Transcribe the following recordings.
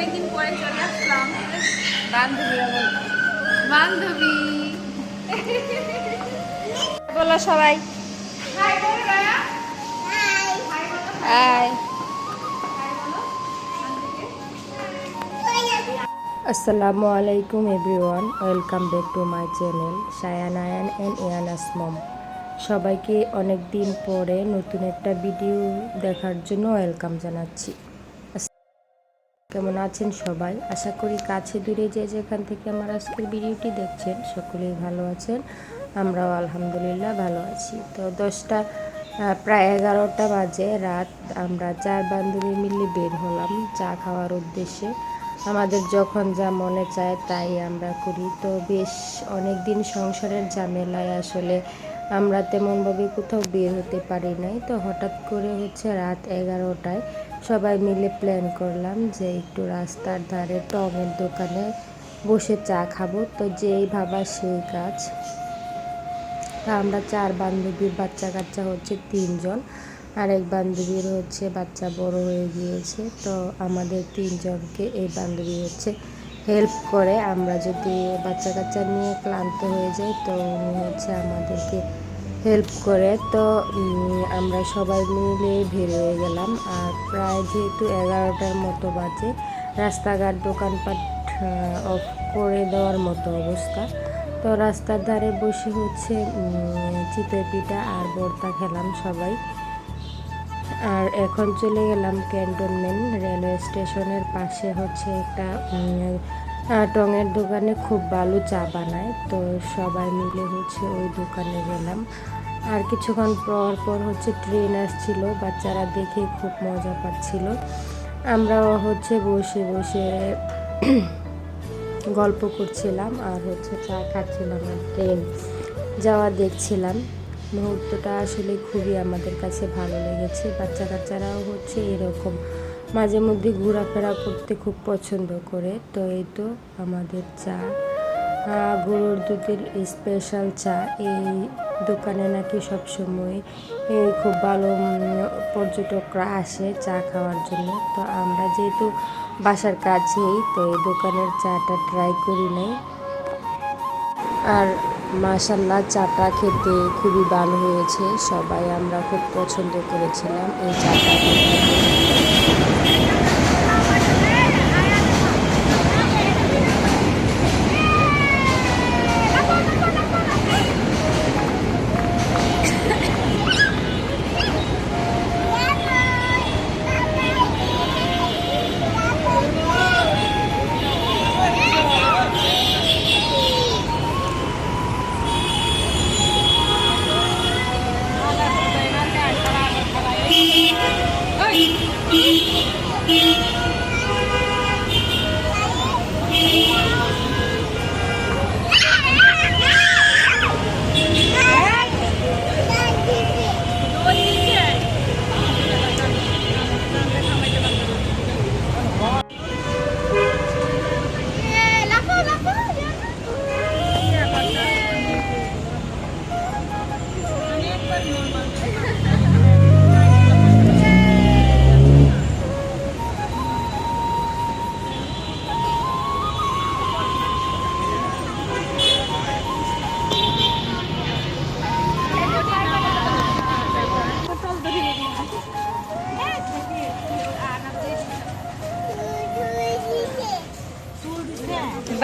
অনেকদিন পরে চলে আসলাম। বান্ধবী। বান্ধবী। বলো সবাই। আসসালামু আলাইকুম everyone. Welcome back to my channel Sayan Ayan and Yana's mom সবাইকে অনেক দিন পরে নতুন একটা ভিডিও দেখার জন্য ওয়েলকাম জানাচ্ছি। কেমন আছেন সবাই? আশা করি কাছে দূরে যে যেখান থেকে আমার আজকের ভিডিওটি দেখছেন, সকলেই ভালো আছেন। আমরাও আলহামদুলিল্লাহ ভালো আছি। তো দশটা প্রায় এগারোটা বাজে, রাত আমরা চার বান্ধবী মিলে বের হলাম, চা খাওয়ার উদ্দেশ্যে। আমাদের যখন যা মনে চায় তাই আমরা করি। তো বেশ অনেক দিন সংসারের ঝামেলায় আসলে আমরা তেমনভাবে কোথাও বের হতে পারি নাই। তো হঠাৎ করে হচ্ছে রাত এগারোটায় সবাই মিলে প্ল্যান করলাম যে একটু রাস্তার ধারে টমের দোকানে বসে চা খাব। তো যেই ভাবা সেই কাজ। তা আমরা চার বান্ধবীর বাচ্চা কাচ্চা হচ্ছে তিনজন। আরেক বান্ধবীর হচ্ছে বাচ্চা বড় হয়ে গিয়েছে। তো আমাদের তিনজনকে এই বান্ধবী হচ্ছে হেল্প করে। আমরা যদি বাচ্চা কাচ্চা নিয়ে ক্লান্ত হয়ে যাই, তো উনি হচ্ছে আমাদেরকে হেল্প করে। তো আমরা সবাই মিলে বের হয়ে গেলাম। আর প্রায় যেহেতু এগারোটার মতো বাজে, রাস্তাঘাট, দোকানপাট অফ করে দেওয়ার মতো অবস্থা। তো রাস্তার ধারে বসে হচ্ছে চিতই পিঠা আর বর্তা খেলাম সবাই। আর এখন চলে গেলাম ক্যান্টনমেন্ট রেলওয়ে স্টেশনের পাশে হচ্ছে একটা টঙের দোকানে খুব ভালো চা বানায়। তো সবাই মিলে হচ্ছে ওই দোকানে গেলাম। আর কিছুক্ষণ পর পর হচ্ছে ট্রেন আসছিল, বাচ্চারা দেখে খুব মজা পাচ্ছিল। আমরাও হচ্ছে বসে বসে গল্প করছিলাম আর হচ্ছে চা খাচ্ছিলাম আর ট্রেন যাওয়া দেখছিলাম। মুহূর্তটা আসলে খুবই আমাদের কাছে ভালো লেগেছে। বাচ্চা কাচ্চারাও হচ্ছে এরকম। মাঝে মধ্যে ঘোরাফেরা করতে খুব পছন্দ করে। তো এই তো আমাদের চা। গরুর দুধের স্পেশাল চা। এই দোকানে নাকি সবসময় খুব ভালো পর্যটকরা আসে চা খাওয়ার জন্য। তো আমরা যেহেতু বাসার কাছেই, তো এই দোকানের চাটা ট্রাই করি নাই। আর মাশাল্লাহ চাটা খেতে খুবই ভালো হয়েছে। সবাই আমরা খুব পছন্দ করেছিলাম এই চাটা।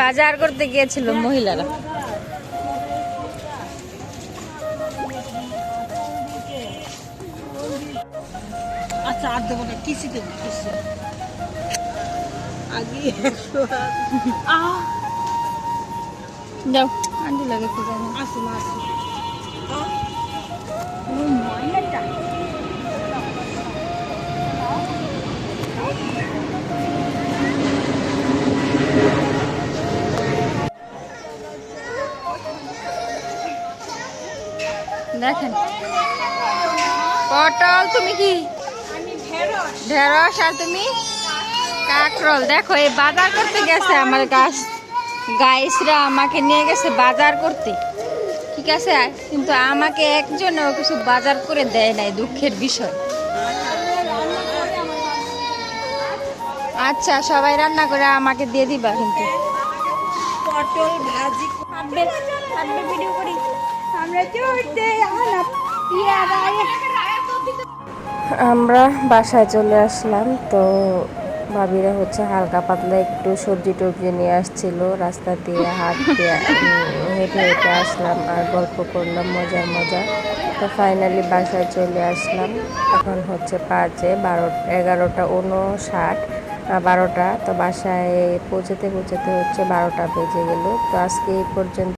বাজার করতে গিয়েছিল মহিলারা। আচ্ছা আর দেবো না কিসি দেবো কিসি? আগে যাও আন্টি লাগে আসুন আসুন। দেখেন। পটল তুমি কি? ঢেঁড়স। আর তুমি? কাকরল। দেখো এই বাজার করতে গেছে আমার গাছ। গাইসরা আমাকে নিয়ে গেছে বাজার করতে। ঠিক আছে? কিন্তু আমাকে একজনও কিছু বাজার করে দেয় নাই দুঃখের বিষয়। আচ্ছা সবাই রান্না করে আমাকে দিয়ে দিবা কিন্তু। পটল ভাজি। ভিডিও করি। আমরা বাসায় চলে আসলাম, তো ভাবিরা হচ্ছে হালকা পাতলা একটু সবজি টবজি নিয়ে আসছিল, রাস্তা দিয়ে হাত দিয়ে হেঁটে হেঁটে আসলাম আর গল্প করলাম মজার মজা। তো ফাইনালি বাসায় চলে আসলাম। এখন হচ্ছে পাঁচে বারো, এগারোটা উনষাট বারোটা। তো বাসায় পৌঁছাতে পৌঁছাতে হচ্ছে বারোটা বেজে গেল। তো আজকে এই পর্যন্ত